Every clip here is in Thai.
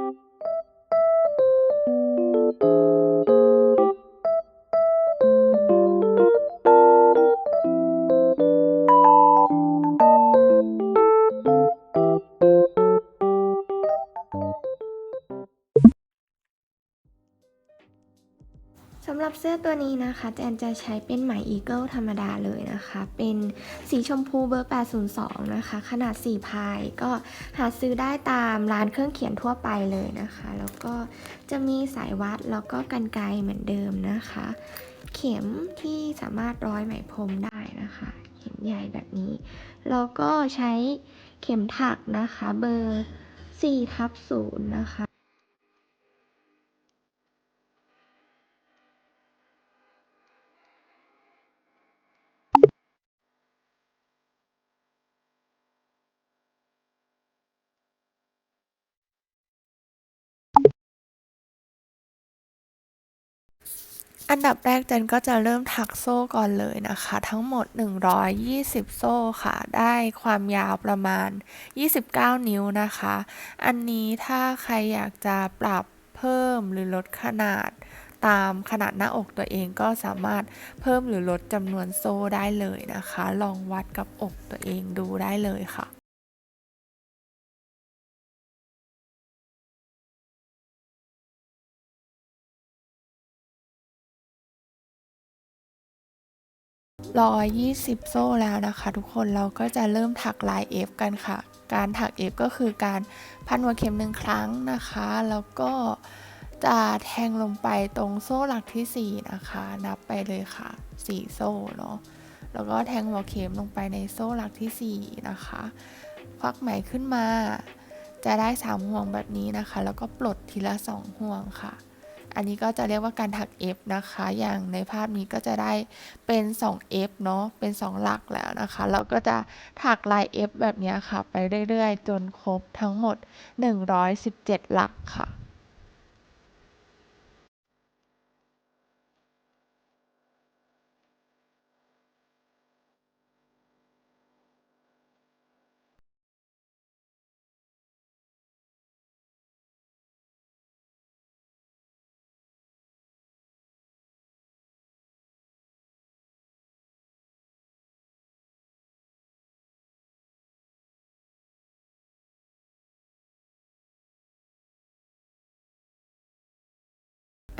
Thank you. ตัวนี้นะคะแจนจะใช้เป็นไหมอีเกิลธรรมดาเลยนะคะ เป็นสีชมพูเบอร์ 802 นะคะ ขนาด 4 พายก็หาซื้อได้ตามร้านเครื่องเขียนทั่วไปเลยนะคะ แล้วก็จะมีสายวัดแล้วก็กันไกเหมือนเดิมนะคะ เข็มที่สามารถร้อยไหมพรมได้นะคะเข็มใหญ่แบบนี้แล้วก็ใช้เข็มถักนะคะเบอร์4ทับ0นะคะ อันดับแรกเจนก็จะเริ่มถักโซ่ก่อนเลยนะคะ ทั้งหมด 120 โซ่ค่ะ ได้ความยาวประมาณ 29 นิ้วนะคะ อันนี้ถ้าใครอยากจะปรับเพิ่มหรือลดขนาดตามขนาดหน้าอกตัวเองก็สามารถเพิ่มหรือลดจำนวนโซ่ได้เลยนะคะ ลองวัดกับอกตัวเองดูได้เลยค่ะ ร้อยยี่สิบโซ่แล้วนะคะ ทุกคนเราก็จะเริ่มถักลาย F กันค่ะ การถัก F ก็คือการพันหัวเข็มหนึ่งครั้งนะคะ แล้วก็จะแทงลงไปตรงโซ่หลักที่ 4 นะคะ นับไปเลยค่ะ 4 โซ่เนาะแล้วก็แทงหัวเข็มลงไปในโซ่หลักที่ 4 นะคะควักไหมขึ้นมา จะได้ 3 ห่วงแบบนี้นะคะ แล้วก็ปลดทีละ 2 ห่วงค่ะ อันนี้ก็จะเรียกว่าการถัก F นะคะ อย่างในภาพนี้ก็จะได้เป็น 2F เนาะ เป็น 2 หลักแล้วนะคะ เราก็จะถักลาย F แบบนี้ค่ะ ไปเรื่อยๆ จนครบทั้งหมด 117 หลักค่ะ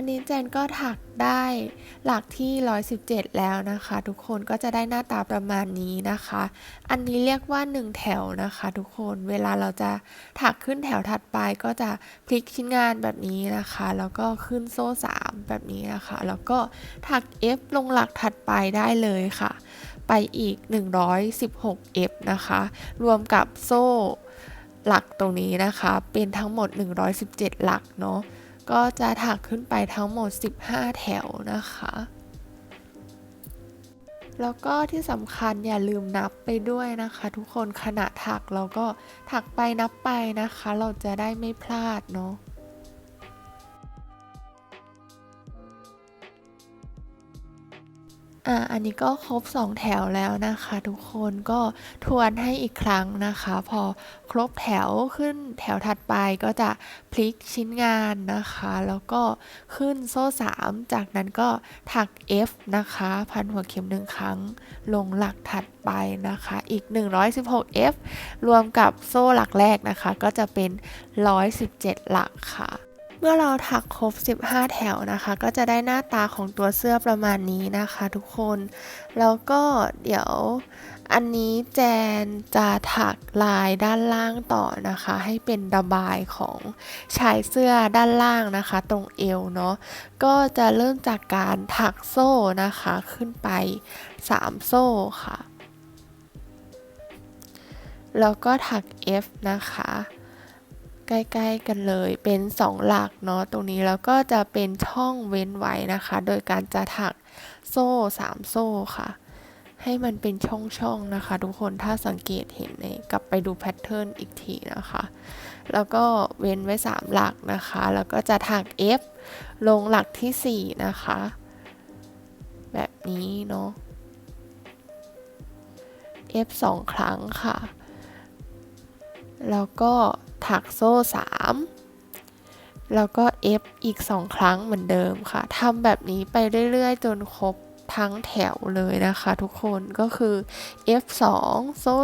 อันนี้เจนก็ถักได้หลักที่ 117 แล้วนะคะ ทุกคนก็จะได้หน้าตาประมาณนี้นะคะ อันนี้เรียกว่า 1 แถวนะคะ ทุกคนเวลาเราจะถักขึ้นแถวถัดไปก็จะพลิกชิ้นงานแบบนี้นะคะ แล้วก็ขึ้นโซ่ 3 แบบนี้นะคะ แล้วก็ถัก F ลงหลักถัดไปได้เลยค่ะ ไปอีก 116 F นะคะ รวมกับโซ่หลักตรงนี้นะคะ เป็นทั้งหมด 117 หลักเนาะ ก็จะถักขึ้นไปทั้งหมด 15 แถวนะคะ แล้วก็ที่สำคัญอย่าลืมนับไปด้วยนะคะ ทุกคนขณะถักเราก็ถักไปนับไปนะคะ เราจะได้ไม่พลาดเนาะ อะอันนี้ก็ครบ 2 แถวแล้วนะคะ ทุกคนก็ทวนให้อีกครั้งนะคะ พอครบแถวขึ้นแถวถัดไปก็จะพลิกชิ้นงานนะคะ แล้วก็ขึ้นโซ่ 3 จากนั้นก็ถัก F นะคะ พันหัวเข็มหนึ่งครั้ง ลงหลักถัดไปนะคะ อีก 116 F รวมกับโซ่หลักแรกนะคะ ก็จะเป็น 117 หลักค่ะ เมื่อเราถักครบ 15 แถวนะคะ ก็จะได้หน้าตาของตัวเสื้อประมาณนี้นะคะทุกคน แล้วก็เดี๋ยวอันนี้แจนจะถักลายด้านล่างต่อนะคะ ให้เป็นระบายของชายเสื้อด้านล่างนะคะ ตรงเอวเนาะก็จะเริ่มจากการถักโซ่นะคะ ขึ้นไป 3 โซ่ค่ะ แล้วก็ถัก F นะคะ ใกล้ๆกันเลย เป็น 2 หลักเนาะตรงนี้แล้วก็จะเป็นช่องเว้นไว้นะคะ โดยการจะถักโซ่ 3 โซ่ค่ะ ให้มันเป็นช่องๆนะคะ ทุกคนถ้าสังเกตเห็นในกลับไปดูแพทเทิร์นอีกทีนะคะ แล้วก็เว้นไว้ 3 หลักนะคะ แล้วก็จะถัก F ลงหลักทีสี่4 นะคะ แบบนี้เนาะ F 2 ครั้งค่ะ แล้วก็ ถักโซ่ 3 แล้วก็ F อีก 2 ครั้งเหมือนเดิมค่ะทำแบบนี้ไปเรื่อยๆ จนครบทั้งแถวเลยนะคะทุกคนก็คือ F 2 โซ่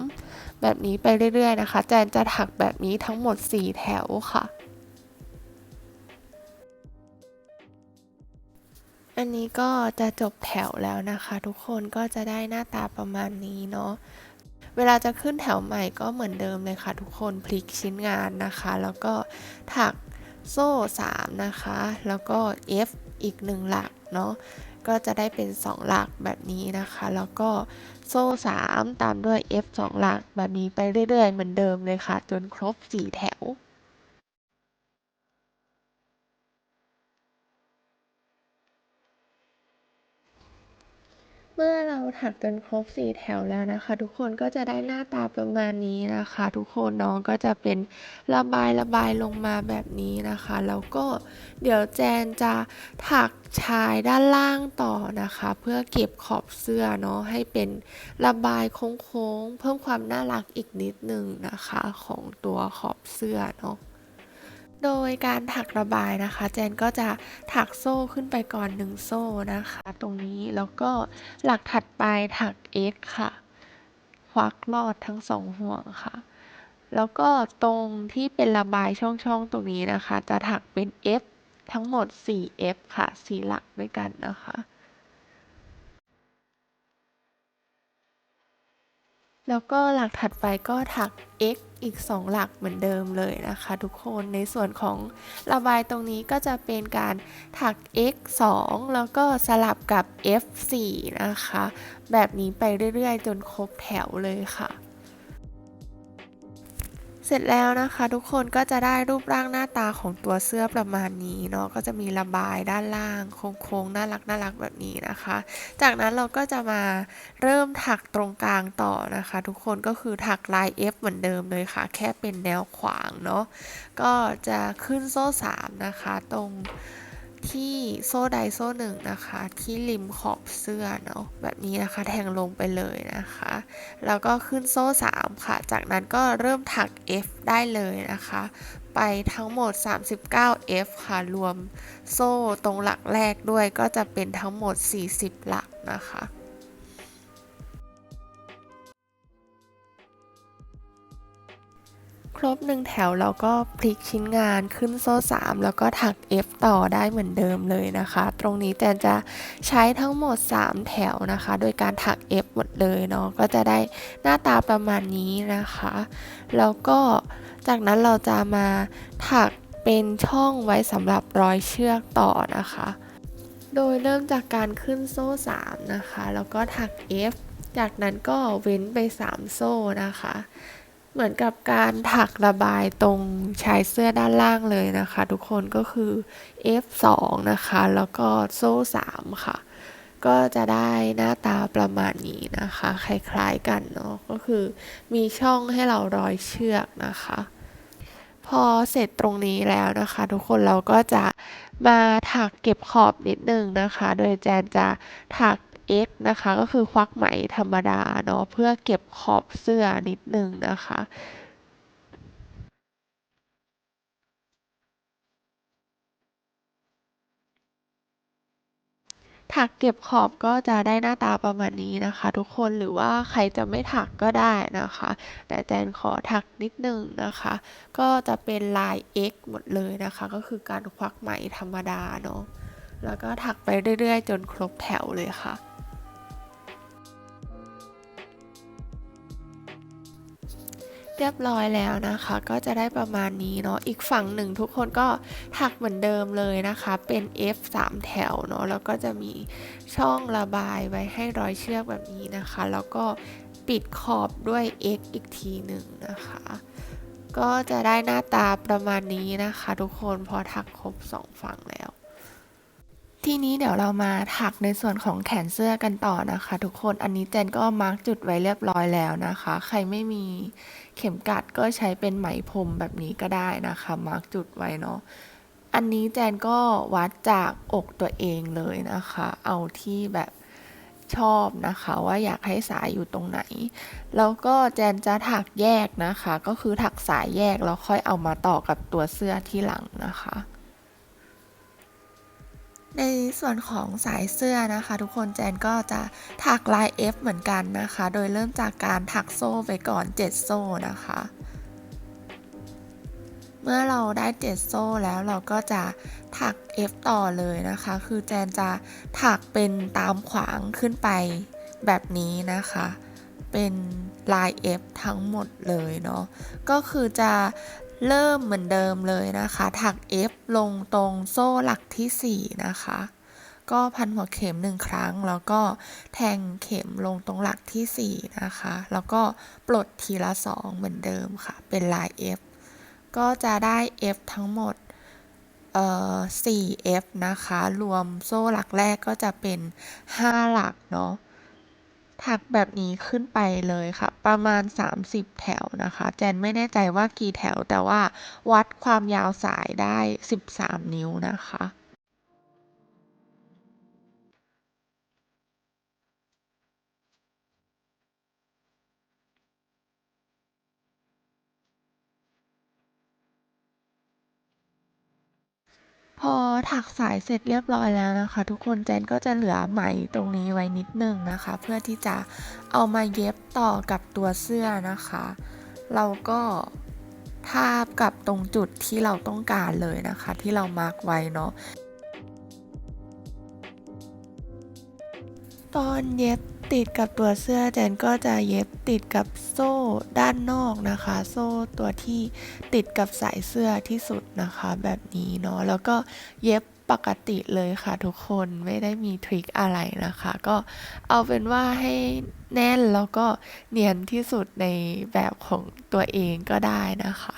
3 แบบนี้ไปเรื่อยๆนะคะ แจนจะถักแบบนี้ทั้งหมด 4 แถวค่ะอันนี้ก็จะจบแถวแล้วนะคะ ทุกคนก็จะได้หน้าตาประมาณนี้เนาะ เวลาจะขึ้นแถวใหม่ก็เหมือนเดิมเลยค่ะ ทุกคนพลิกชิ้นงานนะคะ แล้วก็ถักโซ่ 3 นะคะ แล้วก็ F อีก 1 หลักเนาะก็จะได้เป็น 2 หลักแบบนี้นะคะ แล้วก็โซ่ 3 ตามด้วย F 2 หลักแบบนี้ไปเรื่อยๆ เหมือนเดิมเลยค่ะ จนครบ 4 แถว มื่อเราถักจนครบ4แถวแล้วนะคะ ทุกคนก็จะได้หน้าตาประมาณนี้นะคะ ทุกคนน้องก็จะเป็นระบายระบายลงมาแบบนี้นะคะแล้วก็เดี๋ยวแจนจะถักชายด้านล่างต่อนะคะ เพื่อเก็บขอบเสื้อเนาะให้เป็นระบายโค้งๆเพิ่มความน่ารักอีกนิดนึงนะคะ ของตัวขอบเสื้อเนาะ โดยการถักระบายนะคะ แจนก็จะถักโซ่ขึ้นไปก่อนหนึ่งโซ่นะคะ ตรงนี้แล้วก็หลักถัดไปถัก X ค่ะ ควักลอดทั้งสองห่วงค่ะ แล้วก็ตรงที่เป็นระบายช่องๆตรงนี้นะคะ จะถักเป็น F ทั้งหมด 4 F ค่ะ4หลักด้วยกันนะคะ แล้วก็หลักถัดไปก็ถัก x อีก 2 หลักเหมือนเดิมเลยนะคะ ทุกคนในส่วนของระบายตรงนี้ก็จะเป็นการถัก x 2 แล้วก็สลับกับ f 4นะคะ แบบนี้ไปเรื่อยๆ จนครบแถวเลยค่ะ สร็จแล้วนะคะทุกคนก็จะได้รูปร่างหน้าตาของตัวเสื้อประมาณนี้เนาะก็จะมีระบายด้านล่างโค้งๆน่ารักน่ารักแบบนี้นะคะ จากนั้นเราก็จะมาเริ่มถักตรงกลางต่อนะคะ ทุกคนก็คือถักลาย F เหมือนเดิมเลยค่ะ แค่เป็นแนวขวางเนาะก็จะขึ้นโซ่3นะคะตรง ที่โซ่ใดโซ่หนึ่งนะคะ ที่ริมขอบเสื้อเนาะแบบนี้นะคะ แทงลงไปเลยนะคะ แล้วก็ขึ้นโซ่ 3 ค่ะ จากนั้นก็เริ่มถัก F ได้เลยนะคะ ไปทั้งหมด 39 F ค่ะ รวมโซ่ตรงหลักแรกด้วยก็จะเป็นทั้งหมด 40 หลักนะคะ รบหนึ่งแถวเราก็พลิกชิ้นงานขึ้นโซ่ 3 แล้วก็ถัก F ต่อได้เหมือนเดิมเลยนะคะ ตรงนี้แจนจะใช้ทั้งหมด 3 แถวนะคะ โดยการถัก F หมดเลยเนาะก็จะได้หน้าตาประมาณนี้นะคะ แล้วก็จากนั้นเราจะมาถักเป็นช่องไว้สำหรับร้อยเชือกต่อนะคะ โดยเริ่มจากการขึ้นโซ่ 3 นะคะ แล้วก็ถัก F จากนั้นก็เว้นไป 3 โซ่นะคะ เหมือนกับการถักระบายตรงชายเสื้อด้านล่างเลยนะคะ ทุกคนก็คือ F2 นะคะ แล้วก็โซ่ 3 ค่ะ ก็จะได้หน้าตาประมาณนี้นะคะ คล้ายๆกันเนาะก็คือมีช่องให้เราร้อยเชือกนะคะ พอเสร็จตรงนี้แล้วนะคะ ทุกคนเราก็จะมาถักเก็บขอบนิดนึงนะคะ โดยแจนจะถัก X นะคะ ก็คือควักไหมธรรมดาเนาะเพื่อเก็บขอบเสื้อนิดนึงนะคะถักเก็บขอบก็จะได้หน้าตาประมาณนี้นะคะ ทุกคนหรือว่าใครจะไม่ถักก็ได้นะคะ แต่แจนขอถักนิดนึงนะคะ ก็จะเป็นลาย X หมดเลยนะคะ ก็คือการควักไหมธรรมดาเนาะแล้วก็ถักไปเรื่อยๆ จนครบแถวเลยค่ะ เรียบร้อยแล้วนะคะ ก็จะได้ประมาณนี้เนาะอีกฝั่งหนึ่งทุกคนก็ถักเหมือนเดิมเลยนะคะ เป็น F 3แถวเนาะแล้วก็จะมีช่องระบายไว้ให้ร้อยเชือกแบบนี้นะคะ แล้วก็ปิดขอบด้วย X อีกทีหนึ่งนะคะ ก็จะได้หน้าตาประมาณนี้นะคะ ทุกคนพอถักครบสองฝั่งแล้วทีนี้เดี๋ยวเรามาถักในส่วนของแขนเสื้อกันต่อนะคะ ทุกคนอันนี้แจนก็มาร์กจุดไว้เรียบร้อยแล้วนะคะ ใครไม่มี เข็มกัดก็ใช้เป็นไหมพรมแบบนี้ก็ได้นะคะ มาร์กจุดไว้เนาะอันนี้แจนก็วัดจากอกตัวเองเลยนะคะ เอาที่แบบชอบนะคะว่าอยากให้สายอยู่ตรงไหน แล้วก็แจนจะถักแยกนะคะ ก็คือถักสายแยกแล้วค่อยเอามาต่อกับตัวเสื้อที่หลังนะคะ ในส่วนของสายเสื้อนะคะ ทุกคนแจนก็จะถักลาย F เหมือนกันนะคะ โดยเริ่มจากการถักโซ่ไปก่อน 7 โซ่นะคะ เมื่อเราได้ 7 โซ่แล้วเราก็จะถัก F ต่อเลยนะคะ คือแจนจะถักเป็นตามขวางขึ้นไปแบบนี้นะคะ เป็นลาย F ทั้งหมดเลยเนาะก็คือจะ เริ่มเหมือนเดิมเลยนะคะ ถัก F ลงตรงโซ่หลักที่ 4 นะคะ ก็พันหัวเข็มหนึ่งครั้ง แล้วก็แทงเข็มลงตรงหลักทีสี่ 4 นะคะ แล้วก็ปลดทีละ 2 เหมือนเดิมค่ะ เป็นลาย F ก็จะได้ F ทั้งหมดเอ่อ 4F นะคะ รวมโซ่หลักแรกก็จะเป็น 5 หลักเนาะ ถักแบบนี้ขึ้นไปเลยค่ะ ประมาณ 30 แถวนะคะ แจนไม่แน่ใจว่ากี่แถวแต่ว่าวัดความยาวสายได้ 13 นิ้วนะคะ พอถักสายเสร็จเรียบร้อยแล้วนะคะ ทุกคนแจนก็จะเหลือไหมตรงนี้ไว้นิดนึงนะคะ เพื่อที่จะเอามาเย็บต่อกับตัวเสื้อนะคะ เราก็ทาบกับตรงจุดที่เราต้องการเลยนะคะ ที่เรามาร์กไว้เนาะตอนเย็บ ติดกับตัวเสื้อแจนก็จะเย็บติดกับโซ่ด้านนอกนะคะ โซ่ตัวที่ติดกับสายเสื้อที่สุดนะคะ แบบนี้เนาะแล้วก็เย็บปกติเลยค่ะทุกคนไม่ได้มีทริคอะไรนะคะ ก็เอาเป็นว่าให้แน่นแล้วก็เนียนที่สุดในแบบของตัวเองก็ได้นะคะ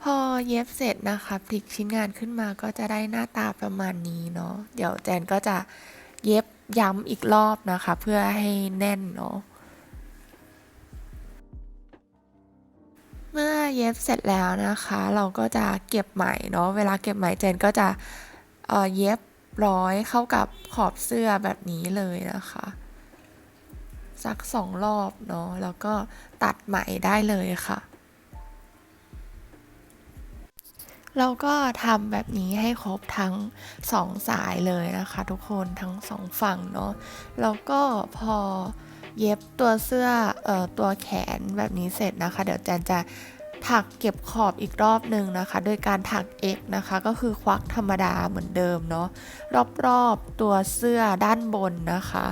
พอเย็บเสร็จนะคะพลิกชิ้นงานขึ้นมาก็จะได้หน้าตาประมาณนี้เนาะเดี๋ยวแจนก็จะเย็บย้ำอีกรอบนะคะ เพื่อให้แน่นเนาะเมื่อเย็บเสร็จแล้วนะคะ เราก็จะเก็บไหมเนาะเวลาเก็บไหมแจนก็จะเอ่อเย็บร้อยเข้ากับขอบเสื้อแบบนี้เลยนะคะสักสองรอบเนาะแล้วก็ตัดไหมได้เลยค่ะ เราก็ทำแบบนี้ให้ครบทั้งสองสายเลยนะคะทุกคนทั้งสองฝั่งเนาะแล้วก็พอเย็บตัวเสื้อเอ่อตัวแขนแบบนี้เสร็จนะคะ เดี๋ยวแจนจะถักเก็บขอบอีกรอบหนึ่งนะคะ โดยการถัก X นะคะ ก็คือควักธรรมดาเหมือนเดิมเนาะรอบๆตัวเสื้อด้านบนนะคะ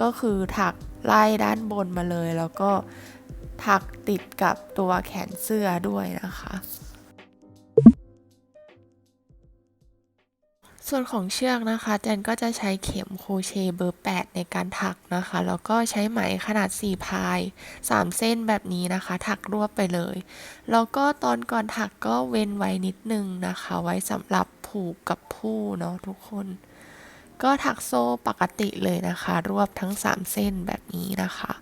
ก็คือถักไล่ด้านบนมาเลย แล้วก็ถักติดกับตัวแขนเสื้อด้วยนะคะ ส่วนของเชือกนะคะแจนก็จะใช้เข็มโครเชต์เบอร์ 8 ในการถักนะคะ แล้วก็ใช้ไหมขนาด 4 พาย 3 เส้นแบบนี้นะคะ ถักรวบไปเลย แล้วก็ตอนก่อนถักก็เว้นไว้นิดนึงนะคะ ไว้สำหรับผูกกับผู้เนาะทุกคน ก็ถักโซ่ปกติเลยนะคะ รวบทั้ง 3 เส้นแบบนี้นะคะ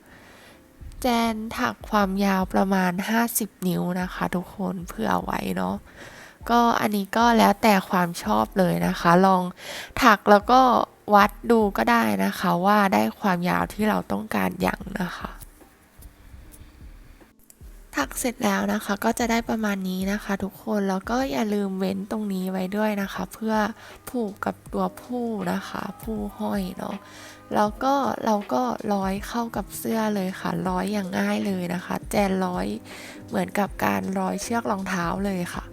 แจนถักความยาวประมาณ 50 นิ้วนะคะ ทุกคนเพื่อเอาไว้เนาะ ก็อันนี้ก็แล้วแต่ความชอบเลยนะคะ ลองถักแล้วก็วัดดูก็ได้นะคะว่าได้ความยาวที่เราต้องการอย่างนะคะ ถักเสร็จแล้วนะคะก็จะได้ประมาณนี้นะคะ ทุกคนแล้วก็อย่าลืมเว้นตรงนี้ไว้ด้วยนะคะ เพื่อผูกกับตัวผู้นะคะผู้ห้อยเนาะแล้วก็เราก็ร้อยเข้ากับเสื้อเลยค่ะ ร้อยอย่างง่ายเลยนะคะ แจนร้อยเหมือนกับการร้อยเชือกรองเท้าเลยค่ะ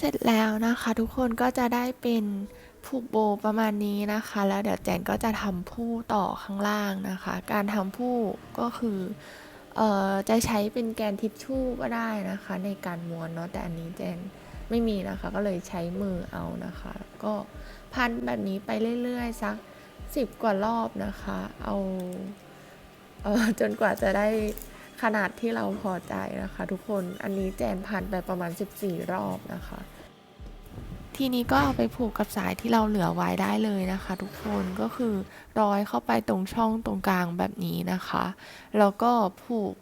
เสร็จแล้วนะคะทุกคนก็จะได้เป็นผูกโบประมาณนี้นะคะ แล้วเดี๋ยวแจนก็จะทำผู้ต่อข้างล่างนะคะ การทำผู้ก็คือเอ่อจะใช้เป็นแกนทิชชู่ก็ได้นะคะ ในการม้วนเนาะแต่อันนี้แจนไม่มีนะคะ ก็เลยใช้มือเอานะคะ ก็พันแบบนี้ไปเรื่อยๆสักสิบกว่ารอบนะคะ เอาเออจนกว่าจะได้ ขนาดที่เราพอใจนะคะทุกคนอันนี้แจนผ่านไปประมาณ 14 รอบนะคะ ทีนี้ก็เอาไปผูกกับสายที่เราเหลือไว้ได้เลยนะคะ ทุกคนก็คือร้อยเข้าไปตรงช่องตรงกลางแบบนี้นะคะ แล้วก็ผูก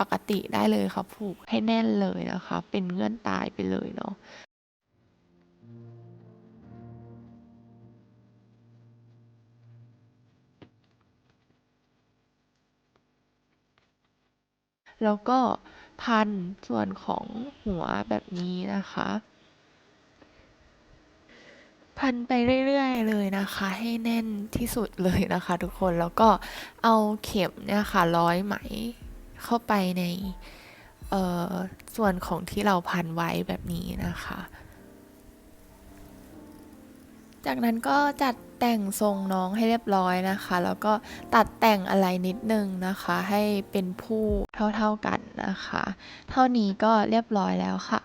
ปกติได้เลยค่ะ ผูกให้แน่นเลยนะคะ เป็นเงื่อนตายไปเลยเนาะ แล้วก็พันส่วนของหัวแบบนี้นะคะ พันไปเรื่อยๆเลยนะคะ ให้แน่นที่สุดเลยนะคะ ทุกคนแล้วก็เอาเข็มเนี่ยค่ะร้อยไหมเข้าไปในเออส่วนของที่เราพันไว้แบบนี้นะคะ จากนั้นก็จัดแต่งทรงน้องให้เรียบร้อยนะคะ แล้วก็ตัดแต่งอะไรนิดนึงนะคะ ให้เป็นผู้เท่าๆกันนะคะ เท่านี้ก็เรียบร้อยแล้วค่ะ